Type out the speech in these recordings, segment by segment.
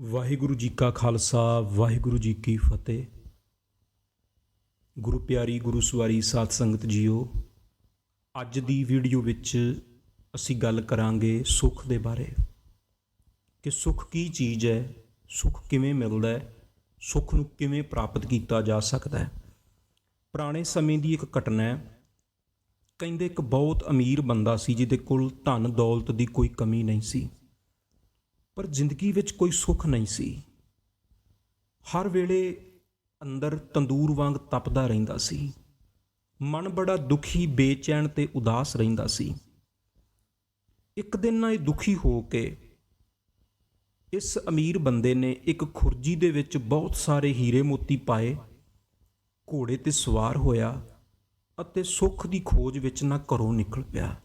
ਵਾਹਿਗੁਰੂ ਜੀ ਕਾ ਖਾਲਸਾ, ਵਾਹਿਗੁਰੂ ਜੀ ਕੀ ਫਤਿਹ। ਗੁਰੂ ਪਿਆਰੀ, ਗੁਰੂ ਸਵਾਰੀ ਸਾਧ ਸੰਗਤ ਜੀਓ, ਅੱਜ ਦੀ ਵੀਡੀਓ ਵਿੱਚ ਅਸੀਂ ਗੱਲ ਕਰਾਂਗੇ ਸੁੱਖ ਦੇ ਬਾਰੇ। ਕਿ ਸੁੱਖ ਕੀ ਚੀਜ਼ ਹੈ, ਸੁੱਖ ਕਿਵੇਂ ਮਿਲਦਾ ਹੈ, ਸੁੱਖ ਨੂੰ ਕਿਵੇਂ ਪ੍ਰਾਪਤ ਕੀਤਾ ਜਾ ਸਕਦਾ ਹੈ। ਪੁਰਾਣੇ ਸਮੇਂ ਦੀ ਇੱਕ ਘਟਨਾ ਹੈ, ਕਹਿੰਦੇ ਇੱਕ ਬਹੁਤ ਅਮੀਰ ਬੰਦਾ ਸੀ ਜਿਹਦੇ ਕੋਲ ਧਨ ਦੌਲਤ ਦੀ ਕੋਈ ਕਮੀ ਨਹੀਂ ਸੀ। ਪਰ ਜ਼ਿੰਦਗੀ ਵਿੱਚ ਕੋਈ ਸੁੱਖ ਨਹੀਂ ਸੀ। ਹਰ ਵੇਲੇ ਅੰਦਰ ਤੰਦੂਰ ਵਾਂਗ ਤਪਦਾ ਰਹਿੰਦਾ ਸੀ। ਮਨ ਬੜਾ ਦੁਖੀ, ਬੇਚੈਨ ਤੇ ਉਦਾਸ ਰਹਿੰਦਾ ਸੀ। ਇੱਕ ਦਿਨ ਨਾ ਇਹ ਦੁਖੀ ਹੋ ਕੇ ਇਸ ਅਮੀਰ ਬੰਦੇ ਨੇ ਇੱਕ ਖੁਰਜੀ ਦੇ ਵਿੱਚ ਬਹੁਤ ਸਾਰੇ ਹੀਰੇ ਮੋਤੀ ਪਾਏ, ਘੋੜੇ ਤੇ ਸਵਾਰ ਹੋਇਆ ਅਤੇ ਸੁੱਖ ਦੀ ਖੋਜ ਵਿੱਚ ਨਾ ਘਰੋਂ ਨਿਕਲ ਪਿਆ।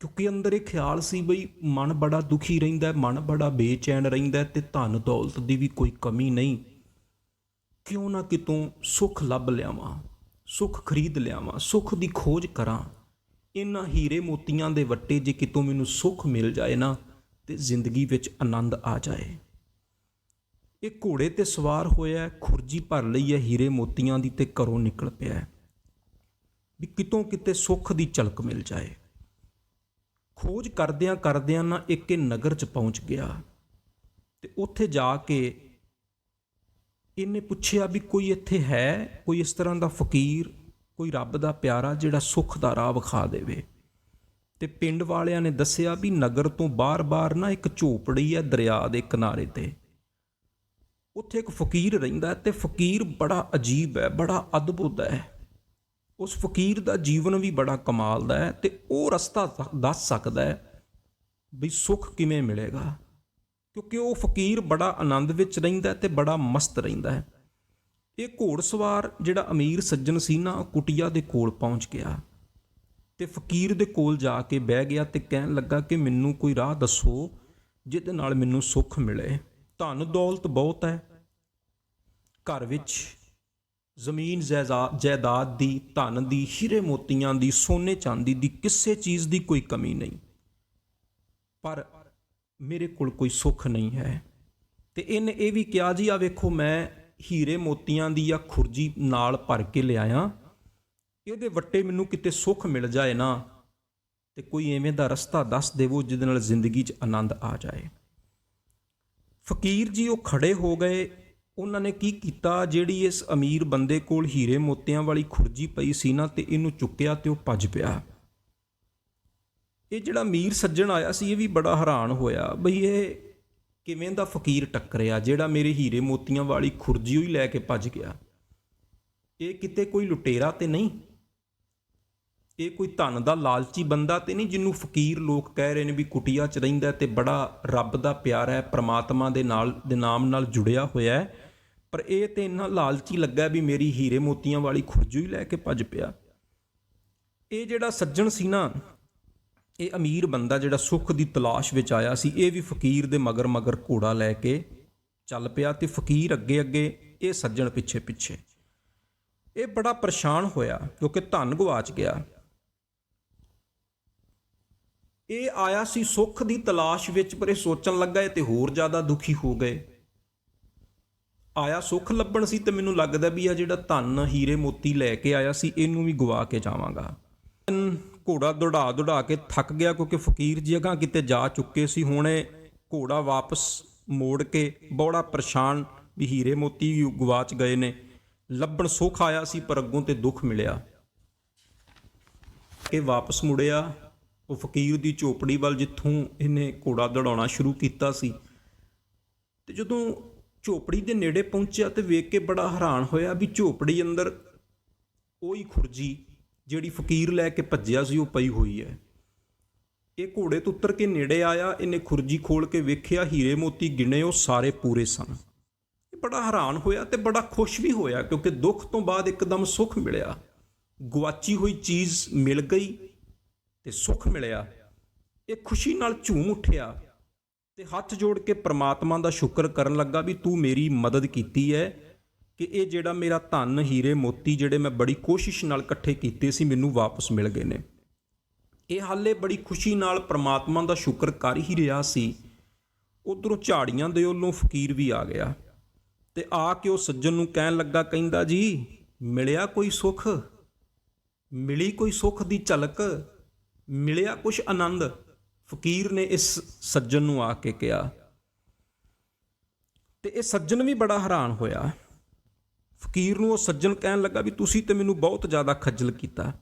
ਕਿਉਂਕਿ ਅੰਦਰ ਇਹ ਖਿਆਲ ਸੀ ਬਈ ਮਨ ਬੜਾ ਦੁਖੀ ਰਹਿੰਦਾ ਮਨ ਬੜਾ ਬੇਚੈਨ ਰਹਿੰਦਾ ਹੈ ਤੇ ਧਨ ਦੌਲਤ ਦੀ ਵੀ ਕੋਈ ਕਮੀ ਨਹੀਂ। ਕਿਉਂ ਨਾ ਕਿਤੋਂ ਸੁੱਖ ਲੱਭ ਲਿਆਵਾਂ, ਸੁੱਖ ਖਰੀਦ ਲਿਆਵਾਂ, ਸੁੱਖ ਦੀ ਖੋਜ ਕਰਾਂ। ਇਹਨਾਂ ਹੀਰੇ ਮੋਤੀਆਂ ਦੇ ਵੱਟੇ ਜੇ ਕਿਤੋਂ ਮੈਨੂੰ ਸੁੱਖ ਮਿਲ ਜਾਏ ਨਾ, ਤੇ ਜ਼ਿੰਦਗੀ ਵਿੱਚ ਆਨੰਦ ਆ ਜਾਏ। ਇਹ ਘੋੜੇ ਤੇ ਸਵਾਰ ਹੋਇਆ, ਖੁਰਜੀ ਭਰ ਲਈ ਹੈ, ਹੀਰੇ ਮੋਤੀਆਂ ਦੀ ਤੇ ਘਰੋਂ ਨਿਕਲ ਪਿਆ ਵੀ ਕਿਤੋਂ ਕਿਤੇ ਸੁੱਖ ਦੀ ਝਲਕ ਮਿਲ ਜਾਏ। ਖੋਜ ਕਰਦਿਆਂ ਕਰਦਿਆਂ ਨਾ ਇੱਕ ਇਹ ਨਗਰ ਚ ਪਹੁੰਚ ਗਿਆ ਤੇ ਉੱਥੇ ਜਾ ਕੇ ਇਹਨੇ ਪੁੱਛਿਆ ਵੀ ਕੋਈ ਇੱਥੇ ਹੈ, ਕੋਈ ਇਸ ਤਰ੍ਹਾਂ ਦਾ ਫਕੀਰ, ਕੋਈ ਰੱਬ ਦਾ ਪਿਆਰਾ ਜਿਹੜਾ ਸੁੱਖ ਦਾ ਰਾਹ ਵਿਖਾ ਦੇਵੇ। ਤੇ ਪਿੰਡ ਵਾਲਿਆਂ ਨੇ ਦੱਸਿਆ ਵੀ ਨਗਰ ਤੋਂ ਬਾਹਰ-ਬਾਹਰ ਨਾ ਇੱਕ ਝੋਪੜੀ ਹੈ ਦਰਿਆ ਦੇ ਕਿਨਾਰੇ ਤੇ। ਉੱਥੇ ਇੱਕ ਫਕੀਰ ਰਹਿੰਦਾ ਹੈ ਤੇ ਫਕੀਰ ਬੜਾ ਅਜੀਬ ਹੈ, ਬੜਾ ਅਦਭੁਤ ਹੈ। ਉਸ ਫਕੀਰ ਦਾ ਜੀਵਨ ਵੀ ਬੜਾ ਕਮਾਲ ਦਾ ਹੈ ਤੇ ਉਹ ਰਸਤਾ ਦ- ਦੱਸ ਸਕਦਾ ਹੈ ਵੀ ਸੁੱਖ ਕਿਵੇਂ ਮਿਲੇਗਾ। ਕਿਉਂਕਿ ਉਹ ਫਕੀਰ ਬੜਾ ਆਨੰਦ ਵਿੱਚ ਰਹਿੰਦਾ ਹੈ ਤੇ ਬੜਾ ਮਸਤ ਰਹਿੰਦਾ ਹੈ। ਇਹ ਘੋੜਸਵਾਰ ਜਿਹੜਾ ਅਮੀਰ ਸੱਜਣ ਸੀ ਨਾ, ਉਹ ਕੁਟਿਆ ਦੇ ਕੋਲ ਪਹੁੰਚ ਗਿਆ ਤੇ ਫਕੀਰ ਦੇ ਕੋਲ ਜਾ ਕੇ ਬਹਿ ਗਿਆ ਤੇ ਕਹਿਣ ਲੱਗਾ ਕਿ ਮੈਨੂੰ ਕੋਈ ਰਾਹ ਦੱਸੋ ਜਿਹਦੇ ਨਾਲ ਮੈਨੂੰ ਸੁੱਖ ਮਿਲੇ। ਧਨ ਦੌਲਤ ਬਹੁਤ ਹੈ। ਘਰ ਵਿੱਚ ਜ਼ਮੀਨ ਜਾਇਜ਼ਾ- ਜਾਇਦਾਦ ਦੀ, ਧਨ ਦੀ, ਹੀਰੇ ਮੋਤੀਆਂ ਦੀ, ਸੋਨੇ ਚਾਂਦੀ ਦੀ ਕਿਸੇ ਚੀਜ਼ ਦੀ ਕੋਈ ਕਮੀ ਨਹੀਂ। ਪਰ ਮੇਰੇ ਕੋਲ ਕੋਈ ਸੁੱਖ ਨਹੀਂ ਹੈ। ਤੇ ਇਹਨੇ ਇਹ ਵੀ ਕਿਹਾ ਜੀ ਆ ਵੇਖੋ, ਮੈਂ ਹੀਰੇ ਮੋਤੀਆਂ ਦੀ ਆ ਖੁਰਜੀ ਨਾਲ ਭਰ ਕੇ ਲਿਆਇਆ। ਇਹਦੇ ਵੱਟੇ ਮੈਨੂੰ ਕਿਤੇ ਸੁੱਖ ਮਿਲ ਜਾਏ ਨਾ, ਤੇ ਕੋਈ ਐਵੇਂ ਦਾ ਰਸਤਾ ਦੱਸ ਦੇਵੋ ਜਿਹਦੇ ਨਾਲ ਜ਼ਿੰਦਗੀ 'ਚ ਆਨੰਦ ਆ ਜਾਏ। ਫਕੀਰ ਜੀ ਉਹ ਖੜੇ ਹੋ ਗਏ। ਉਹਨਾਂ ਨੇ ਕੀ ਕੀਤਾ? ਜਿਹੜੀ ਇਸ ਅਮੀਰ ਬੰਦੇ ਕੋਲ ਹੀਰੇ ਮੋਤਿਆਂ ਵਾਲੀ ਖੁਰਜੀ ਪਈ ਸੀ ਨਾ ਤੇ ਇਹਨੂੰ ਚੁੱਕਿਆ ਤੇ ਉਹ ਭੱਜ ਪਿਆ। ਇਹ ਜਿਹੜਾ ਅਮੀਰ ਸੱਜਣ ਆਇਆ ਸੀ, ਇਹ ਵੀ ਬੜਾ ਹੈਰਾਨ ਹੋਇਆ ਬਈ ਇਹ ਕਿਵੇਂ ਦਾ ਫਕੀਰ ਟੱਕਰਿਆ, ਜਿਹੜਾ ਮੇਰੇ ਹੀਰੇ ਮੋਤੀਆਂ ਵਾਲੀ ਖੁਰਜੀ ਹੀ ਲੈ ਕੇ ਭੱਜ ਗਿਆ। ਇਹ ਕਿਤੇ ਕੋਈ ਲੁਟੇਰਾ ਤੇ ਨਹੀਂ। ਇਹ ਕੋਈ ਧਨ ਦਾ ਲਾਲਚੀ ਬੰਦਾ ਤੇ ਨਹੀਂ ਜਿਹਨੂੰ ਫਕੀਰ ਲੋਕ ਕਹਿ ਰਹੇ ਨੇ ਵੀ ਕੁਟਿਆ ਚ ਰਹਿੰਦਾ ਹੈ ਤੇ ਬੜਾ ਰੱਬ ਦਾ ਪਿਆਰਾ ਹੈ, ਪ੍ਰਮਾਤਮਾ ਦੇ ਨਾਲ, ਦੇ ਨਾਮ ਨਾਲ ਜੁੜਿਆ ਹੋਇਆ ਹੈ। ਪਰ ਇਹ ਤੇ ਇੰਨਾ ਲਾਲਚੀ ਲੱਗਾ ਵੀ ਮੇਰੀ ਹੀਰੇ ਮੋਤੀਆਂ ਵਾਲੀ ਖੁਰਜੂ ਹੀ ਲੈ ਕੇ ਭੱਜ ਪਿਆ। ਇਹ ਜਿਹੜਾ ਸੱਜਣ ਸੀ ਨਾ, ਇਹ ਅਮੀਰ ਬੰਦਾ ਜਿਹੜਾ ਸੁੱਖ ਦੀ ਤਲਾਸ਼ ਵਿੱਚ ਆਇਆ ਸੀ, ਇਹ ਵੀ ਫਕੀਰ ਦੇ ਮਗਰ ਮਗਰ ਘੋੜਾ ਲੈ ਕੇ ਚੱਲ ਪਿਆ ਤੇ ਫਕੀਰ ਅੱਗੇ ਅੱਗੇ ਇਹ ਸੱਜਣ ਪਿੱਛੇ ਪਿੱਛੇ। ਇਹ ਬੜਾ ਪਰੇਸ਼ਾਨ ਹੋਇਆ ਕਿਉਂਕਿ ਧਨ ਗਵਾਚ ਗਿਆ। ਇਹ ਆਇਆ ਸੀ ਸੁੱਖ ਦੀ ਤਲਾਸ਼ ਵਿੱਚ, ਪਰ ਇਹ ਸੋਚਣ ਲੱਗਾ ਇਹ ਤੇ ਹੋਰ ਜ਼ਿਆਦਾ ਦੁਖੀ ਹੋ ਗਏ। ਆਇਆ ਸੁੱਖ ਲੱਭਣ ਸੀ ਤੇ ਮੈਨੂੰ ਲੱਗਦਾ ਵੀ ਆ ਜਿਹੜਾ ਧਨ ਹੀਰੇ ਮੋਤੀ ਲੈ ਕੇ ਆਇਆ ਸੀ, ਇਹਨੂੰ ਵੀ ਗਵਾ ਕੇ ਜਾਵਾਂਗਾ। ਘੋੜਾ ਦੌੜਾ ਦੌੜਾ ਕੇ ਥੱਕ ਗਿਆ ਕਿਉਂਕਿ ਫਕੀਰ ਜੀ ਅਗਾਂਹ ਕਿਤੇ ਜਾ ਚੁੱਕੇ ਸੀ। ਹੁਣ ਇਹ ਘੋੜਾ ਵਾਪਸ ਮੋੜ ਕੇ ਬੜਾ ਪਰੇਸ਼ਾਨ ਵੀ ਹੀਰੇ ਮੋਤੀ ਵੀ ਗਵਾਚ ਗਏ ਨੇ। ਲੱਭਣ ਸੁੱਖ ਆਇਆ ਸੀ, ਪਰ ਅੱਗੋਂ ਤੇ ਦੁੱਖ ਮਿਲਿਆ। ਇਹ ਵਾਪਸ ਮੁੜਿਆ, ਉਹ ਫਕੀਰ ਦੀ ਝੋਪੜੀ ਵੱਲ ਜਿੱਥੋਂ ਇਹਨੇ ਘੋੜਾ ਦੌੜਾਉਣਾ ਸ਼ੁਰੂ ਕੀਤਾ ਸੀ। ਤੇ ਜਦੋਂ ਝੋਪੜੀ ਦੇ ਨੇੜੇ ਪਹੁੰਚਿਆ ਤੇ ਵੇਖ ਕੇ ਬੜਾ ਹੈਰਾਨ ਹੋਇਆ ਵੀ ਝੋਪੜੀ ਅੰਦਰ ਉਹੀ ਖੁਰਜੀ ਜਿਹੜੀ ਫਕੀਰ ਲੈ ਕੇ ਭੱਜਿਆ ਸੀ, ਉਹ ਪਈ ਹੋਈ ਹੈ। ਇਹ ਘੋੜੇ ਤੋਂ ਉਤਰ ਕੇ ਨੇੜੇ ਆਇਆ, ਇਹਨੇ ਖੁਰਜੀ ਖੋਲ ਕੇ ਵੇਖਿਆ, ਹੀਰੇ ਮੋਤੀ ਗਿਣੇ, ਉਹ ਸਾਰੇ ਪੂਰੇ ਸਨ। ਇਹ ਬੜਾ ਹੈਰਾਨ ਹੋਇਆ ਤੇ ਬੜਾ ਖੁਸ਼ ਵੀ ਹੋਇਆ, ਕਿਉਂਕਿ ਦੁੱਖ ਤੋਂ ਬਾਅਦ ਇੱਕਦਮ ਸੁੱਖ ਮਿਲਿਆ। ਗਵਾਚੀ ਹੋਈ ਚੀਜ਼ ਮਿਲ ਗਈ ਤੇ ਸੁੱਖ ਮਿਲਿਆ। ਇਹ ਖੁਸ਼ੀ ਨਾਲ ਝੂਮ ਉੱਠਿਆ। ਤੇ ਹੱਥ ਜੋੜ ਕੇ ਪ੍ਰਮਾਤਮਾ ਦਾ ਸ਼ੁਕਰ ਕਰਨ ਲੱਗਾ ਵੀ ਤੂੰ ਮੇਰੀ ਮਦਦ ਕੀਤੀ ਹੈ ਕਿ ਇਹ ਜਿਹੜਾ ਮੇਰਾ ਧਨ ਹੀਰੇ ਮੋਤੀ ਜਿਹੜੇ ਮੈਂ ਬੜੀ ਕੋਸ਼ਿਸ਼ ਨਾਲ ਇਕੱਠੇ ਕੀਤੇ ਸੀ, ਮੈਨੂੰ ਵਾਪਸ ਮਿਲ ਗਏ ਨੇ। ਇਹ ਹਾਲੇ ਬੜੀ ਖੁਸ਼ੀ ਨਾਲ ਪ੍ਰਮਾਤਮਾ ਦਾ ਸ਼ੁਕਰ ਕਰ ਹੀ ਰਿਹਾ ਸੀ। ਉਧਰੋਂ ਝਾੜੀਆਂ ਦੇ ਵੱਲੋਂ ਫਕੀਰ ਵੀ ਆ ਗਿਆ ਤੇ ਆ ਕੇ ਉਹ ਸੱਜਣ ਨੂੰ ਕਹਿਣ ਲੱਗਾ, ਕਹਿੰਦਾ ਜੀ, ਮਿਲਿਆ ਕੋਈ ਸੁੱਖ? ਮਿਲੀ ਕੋਈ ਸੁੱਖ ਦੀ ਝਲਕ? ਮਿਲਿਆ ਕੁਛ ਆਨੰਦ? ਫਕੀਰ ਨੇ ਇਸ ਸੱਜਣ ਨੂੰ ਆ ਕੇ ਕਿਹਾ, ਤੇ ਇਹ ਸੱਜਣ ਵੀ ਬੜਾ ਹੈਰਾਨ ਹੋਇਆ। ਫਕੀਰ ਨੂੰ ਉਹ ਸੱਜਣ ਕਹਿਣ ਲੱਗਾ ਵੀ ਤੁਸੀਂ ਤੇ ਮੈਨੂੰ ਬਹੁਤ ਜ਼ਿਆਦਾ ਖੱਜਲ ਕੀਤਾ।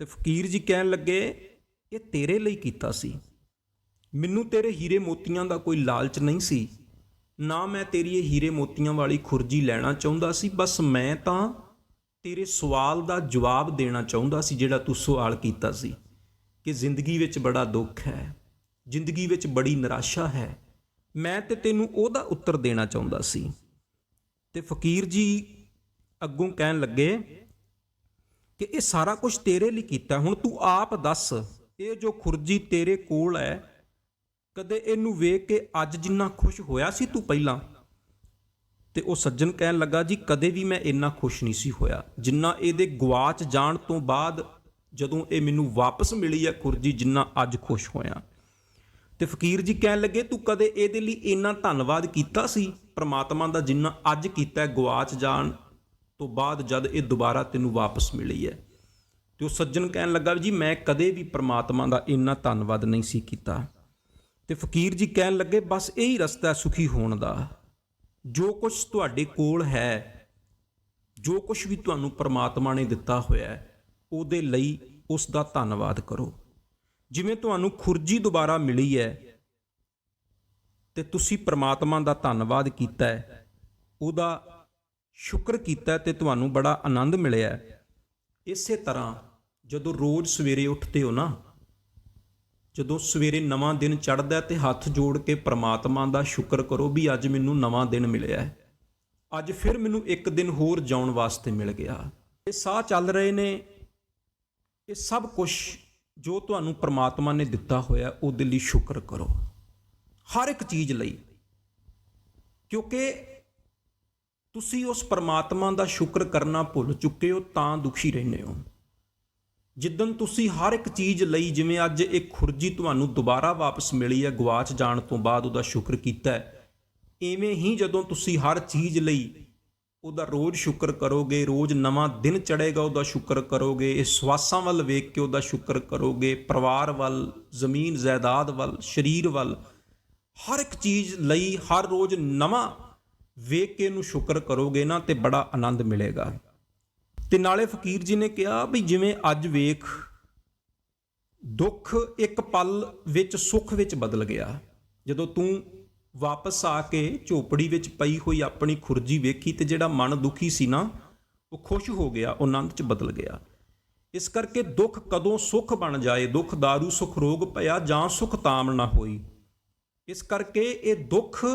ਤੇ ਫਕੀਰ ਜੀ ਕਹਿਣ ਲੱਗੇ, ਇਹ ਤੇਰੇ ਲਈ ਕੀਤਾ ਸੀ। ਮੈਨੂੰ ਤੇਰੇ ਹੀਰੇ ਮੋਤੀਆਂ ਦਾ ਕੋਈ ਲਾਲਚ ਨਹੀਂ ਸੀ। ਨਾ ਮੈਂ ਤੇਰੀ ਇਹ ਹੀਰੇ ਮੋਤੀਆਂ ਵਾਲੀ ਖੁਰਜੀ ਲੈਣਾ ਚਾਹੁੰਦਾ ਸੀ। ਬਸ ਮੈਂ ਤਾਂ ਤੇਰੇ ਸਵਾਲ ਦਾ ਜਵਾਬ ਦੇਣਾ ਚਾਹੁੰਦਾ ਸੀ ਜਿਹੜਾ ਤੂੰ ਸਵਾਲ ਕੀਤਾ ਸੀ। ਕਿ ਜ਼ਿੰਦਗੀ ਵਿੱਚ ਬੜਾ ਦੁੱਖ ਹੈ, ਜ਼ਿੰਦਗੀ ਵਿੱਚ ਬੜੀ ਨਿਰਾਸ਼ਾ ਹੈ। ਮੈਂ ਤੇ ਤੈਨੂੰ ਉਹਦਾ ਉੱਤਰ ਦੇਣਾ ਚਾਹੁੰਦਾ ਸੀ। ਤੇ ਫਕੀਰ ਜੀ ਅੱਗੋਂ ਕਹਿਣ ਲੱਗੇ ਕਿ ਇਹ ਸਾਰਾ ਕੁਝ ਤੇਰੇ ਲਈ ਕੀਤਾ, ਹੁਣ ਤੂੰ ਆਪ ਦੱਸ, ਇਹ ਜੋ ਖੁਰਜੀ ਤੇਰੇ ਕੋਲ ਹੈ, ਕਦੇ ਇਹਨੂੰ ਵੇਖ ਕੇ ਅੱਜ ਜਿੰਨਾ ਖੁਸ਼ ਹੋਇਆ ਸੀ ਤੂੰ ਪਹਿਲਾਂ? ਤੇ ਉਹ ਸੱਜਣ ਕਹਿਣ ਲੱਗਾ, ਜੀ, ਕਦੇ ਵੀ ਮੈਂ ਇੰਨਾ ਖੁਸ਼ ਨਹੀਂ ਸੀ ਹੋਇਆ। ਜਿੰਨਾ ਇਹਦੇ ਗਵਾਚ ਜਾਣ ਤੋਂ ਬਾਅਦ ਜਦੋਂ ਇਹ ਮੈਨੂੰ ਵਾਪਸ ਮਿਲੀ ਹੈ ਖੁਰਜੀ, ਜਿੰਨਾ ਅੱਜ ਖੁਸ਼ ਹੋਇਆ। ਤੇ ਫਕੀਰ ਜੀ ਕਹਿਣ ਲੱਗੇ, ਤੂੰ ਕਦੇ ਇਹਦੇ ਲਈ ਇੰਨਾ ਧੰਨਵਾਦ ਕੀਤਾ ਸੀ? ਪ੍ਰਮਾਤਮਾ ਦਾ ਜਿੰਨਾ ਅੱਜ ਕੀਤਾ ਹੈ ਗਵਾਚ ਜਾਣ ਤੋਂ ਬਾਅਦ ਜਦ ਇਹ ਦੁਬਾਰਾ ਤੈਨੂੰ ਵਾਪਸ ਮਿਲੀ ਹੈ। ਤੇ ਉਹ ਸੱਜਣ ਕਹਿਣ ਲੱਗਾ ਜੀ, ਮੈਂ ਕਦੇ ਵੀ ਪ੍ਰਮਾਤਮਾ ਦਾ ਇੰਨਾ ਧੰਨਵਾਦ ਨਹੀਂ ਸੀ ਕੀਤਾ। ਤੇ ਫਕੀਰ ਜੀ ਕਹਿਣ ਲੱਗੇ, ਬਸ ਇਹੀ ਰਸਤਾ ਹੈ ਸੁਖੀ ਹੋਣ ਦਾ। ਜੋ ਕੁਝ ਤੁਹਾਡੇ ਕੋਲ ਹੈ, ਜੋ ਕੁਝ ਵੀ ਤੁਹਾਨੂੰ ਪ੍ਰਮਾਤਮਾ ਨੇ ਦਿੱਤਾ ਹੋਇਆ ਹੈ ਉਹਦੇ ਲਈ ਉਸ ਦਾ ਧੰਨਵਾਦ ਕਰੋ। ਜਿਵੇਂ ਤੁਹਾਨੂੰ ਖੁਰਜੀ ਦੁਬਾਰਾ ਮਿਲੀ ਹੈ ਤੇ ਤੁਸੀਂ ਪ੍ਰਮਾਤਮਾ ਦਾ ਧੰਨਵਾਦ ਕੀਤਾ ਹੈ, ਉਹਦਾ ਸ਼ੁਕਰ ਕੀਤਾ ਹੈ ਤੇ ਤੁਹਾਨੂੰ ਬੜਾ ਆਨੰਦ ਮਿਲਿਆ ਇਸੇ ਤਰ੍ਹਾਂ ਜਦੋਂ ਰੋਜ਼ ਸਵੇਰੇ ਉੱਠਦੇ ਹੋ ਨਾ, ਜਦੋਂ ਸਵੇਰੇ ਨਵਾਂ ਦਿਨ ਚੜ੍ਹਦਾ ਹੈ ਤੇ ਹੱਥ ਜੋੜ ਕੇ ਪ੍ਰਮਾਤਮਾ ਦਾ ਸ਼ੁਕਰ ਕਰੋ ਵੀ ਅੱਜ ਮੈਨੂੰ ਨਵਾਂ ਦਿਨ ਮਿਲਿਆ ਹੈ। ਅੱਜ ਫਿਰ ਮੈਨੂੰ ਇੱਕ ਦਿਨ ਹੋਰ ਜਿਉਣ ਵਾਸਤੇ ਮਿਲ ਗਿਆ। ਇਹ ਸਾਹ ਚੱਲ ਰਹੇ ਨੇ ਇਹ ਸਭ ਕੁਝ ਜੋ ਤੁਹਾਨੂੰ ਪ੍ਰਮਾਤਮਾ ਨੇ ਦਿੱਤਾ ਹੋਇਆ, ਉਹਦੇ ਲਈ ਸ਼ੁਕਰ ਕਰੋ। ਹਰ ਇੱਕ ਚੀਜ਼ ਲਈ। ਕਿਉਂਕਿ ਤੁਸੀਂ ਉਸ ਪਰਮਾਤਮਾ ਦਾ ਸ਼ੁਕਰ ਕਰਨਾ ਭੁੱਲ ਚੁੱਕੇ ਹੋ, ਤਾਂ ਦੁਖੀ ਰਹਿੰਦੇ ਹੋ। ਜਿੱਦਨ ਤੁਸੀਂ ਹਰ ਇੱਕ ਚੀਜ਼ ਲਈ, ਜਿਵੇਂ ਅੱਜ ਇਹ ਖੁਰਜੀ ਤੁਹਾਨੂੰ ਦੁਬਾਰਾ ਵਾਪਸ ਮਿਲੀ ਹੈ ਗਵਾਚ ਜਾਣ ਤੋਂ ਬਾਅਦ ਉਹਦਾ ਸ਼ੁਕਰ ਕੀਤਾ ਹੈ, ਐਵੇਂ ਹੀ ਜਦੋਂ ਤੁਸੀਂ ਹਰ ਚੀਜ਼ ਲਈ ਉਹਦਾ ਰੋਜ਼ ਸ਼ੁਕਰ ਕਰੋਗੇ, ਰੋਜ਼ ਨਵਾਂ ਦਿਨ ਚੜੇਗਾ ਉਹਦਾ ਸ਼ੁਕਰ ਕਰੋਗੇ, ਇਹ ਸਵਾਸਾਂ ਵੱਲ ਵੇਖ ਕੇ ਉਹਦਾ ਸ਼ੁਕਰ ਕਰੋਗੇ, ਪਰਿਵਾਰ ਵੱਲ, ਜ਼ਮੀਨ, ਜਾਇਦਾਦ ਵੱਲ, ਸਰੀਰ ਵੱਲ, ਹਰ ਇੱਕ ਚੀਜ਼ ਲਈ ਹਰ ਰੋਜ਼ ਨਵਾਂ ਵੇਖ ਕੇ ਇਹਨੂੰ ਸ਼ੁਕਰ ਕਰੋਗੇ ਨਾ, ਤੇ ਬੜਾ ਆਨੰਦ ਮਿਲੇਗਾ। ਤੇ ਨਾਲੇ ਫਕੀਰ ਜੀ ਨੇ ਕਿਹਾ ਵੀ ਜਿਵੇਂ ਅੱਜ ਵੇਖ, ਦੁੱਖ ਇੱਕ ਪਲ ਵਿੱਚ, ਸੁੱਖ ਵਿੱਚ ਬਦਲ ਗਿਆ। ਜਦੋਂ ਤੂੰ ਵਾਪਸ ਆ ਕੇ ਝੋਪੜੀ ਵਿੱਚ ਪਈ ਹੋਈ ਆਪਣੀ ਖੁਰਜੀ ਵੇਖੀ ਤੇ ਜਿਹੜਾ ਮਨ ਦੁਖੀ ਸੀ ਨਾ, ਉਹ ਖੁਸ਼ ਹੋ ਗਿਆ, ਉਹ ਆਨੰਦ 'ਚ ਬਦਲ ਗਿਆ। ਇਸ ਕਰਕੇ ਦੁੱਖ ਕਦੋਂ ਸੁੱਖ ਬਣ ਜਾਏ, ਦੁੱਖ दारू, ਸੁਖ ਰੋਗ ਪਿਆ ਜਾਂ ਸੁਖ ਤਾਮ ਨਾ ਹੋਈ। ਇਸ ਕਰਕੇ ਇਹ ਦੁੱਖ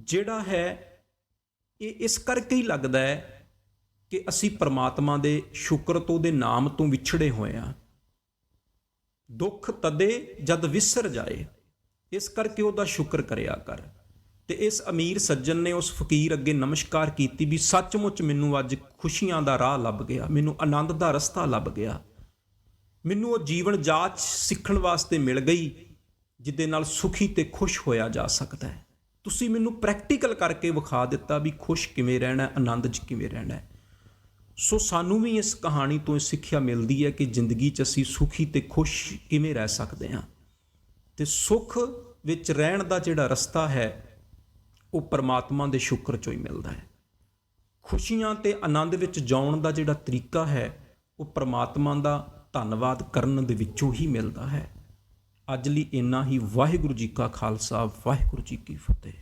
ਜਿਹੜਾ ਹੈ, ਇਹ ਇਸ ਕਰਕੇ ਹੀ ਲੱਗਦਾ ਹੈ ਕਿ ਅਸੀਂ ਪ੍ਰਮਾਤਮਾ ਦੇ ਸ਼ੁਕਰ ਤੋਂ, ਦੇ ਨਾਮ ਤੋਂ ਵਿਛੜੇ ਹੋਏ ਆ ਦੁੱਖ ਤਦੇ ਜਦ ਵਿਸਰ ਜਾਏ ਇਸ ਕਰਕੇ ਉਹਦਾ ਸ਼ੁਕਰ ਕਰਿਆ ਕਰ। ਤੇ ਇਸ ਅਮੀਰ ਸੱਜਣ ਨੇ ਉਸ ਫਕੀਰ ਅੱਗੇ ਨਮਸਕਾਰ ਕੀਤੀ ਵੀ ਸੱਚਮੁੱਚ ਮੈਨੂੰ ਅੱਜ ਖੁਸ਼ੀਆਂ ਦਾ ਰਾਹ ਲੱਭ ਗਿਆ, ਮੈਨੂੰ ਆਨੰਦ ਦਾ ਰਸਤਾ ਲੱਭ ਗਿਆ। ਮੈਨੂੰ ਉਹ ਜੀਵਨ ਜਾਚ ਸਿੱਖਣ ਵਾਸਤੇ ਮਿਲ ਗਈ, ਜਿਹਦੇ ਨਾਲ ਸੁਖੀ ਤੇ ਖੁਸ਼ ਹੋਇਆ ਜਾ ਸਕਦਾ ਹੈ। ਤੁਸੀਂ ਮੈਨੂੰ ਪ੍ਰੈਕਟੀਕਲ ਕਰਕੇ ਵਿਖਾ ਦਿੱਤਾ ਵੀ ਖੁਸ਼ ਕਿਵੇਂ ਰਹਿਣਾ, ਆਨੰਦ 'ਚ ਕਿਵੇਂ ਰਹਿਣਾ ਸੋ ਸਾਨੂੰ ਵੀ ਇਸ ਕਹਾਣੀ ਤੋਂ ਇਹ ਸਿੱਖਿਆ ਮਿਲਦੀ ਹੈ ਕਿ ਜ਼ਿੰਦਗੀ 'ਚ ਅਸੀਂ ਸੁਖੀ ਤੇ ਖੁਸ਼ ਕਿਵੇਂ ਰਹਿ ਸਕਦੇ ਹਾਂ। ਤੇ ਸੁਖ ਵਿੱਚ ਰਹਿਣ ਦਾ ਜਿਹੜਾ ਰਸਤਾ ਹੈ, ਉਹ ਪਰਮਾਤਮਾ ਦੇ ਸ਼ੁਕਰ ਚੋਂ ਹੀ ਮਿਲਦਾ ਹੈ। ਖੁਸ਼ੀਆਂ ਤੇ ਆਨੰਦ ਵਿੱਚ ਜਾਉਣ ਦਾ ਜਿਹੜਾ ਤਰੀਕਾ ਹੈ, ਉਹ ਪਰਮਾਤਮਾ ਦਾ ਧੰਨਵਾਦ ਕਰਨ ਦੇ ਵਿੱਚੋਂ ਹੀ ਮਿਲਦਾ ਹੈ। ਅੱਜ ਲਈ ਇੰਨਾ ਹੀ। ਵਾਹਿਗੁਰੂ ਜੀ ਕਾ ਖਾਲਸਾ, ਵਾਹਿਗੁਰੂ ਜੀ ਕੀ ਫਤਿਹ।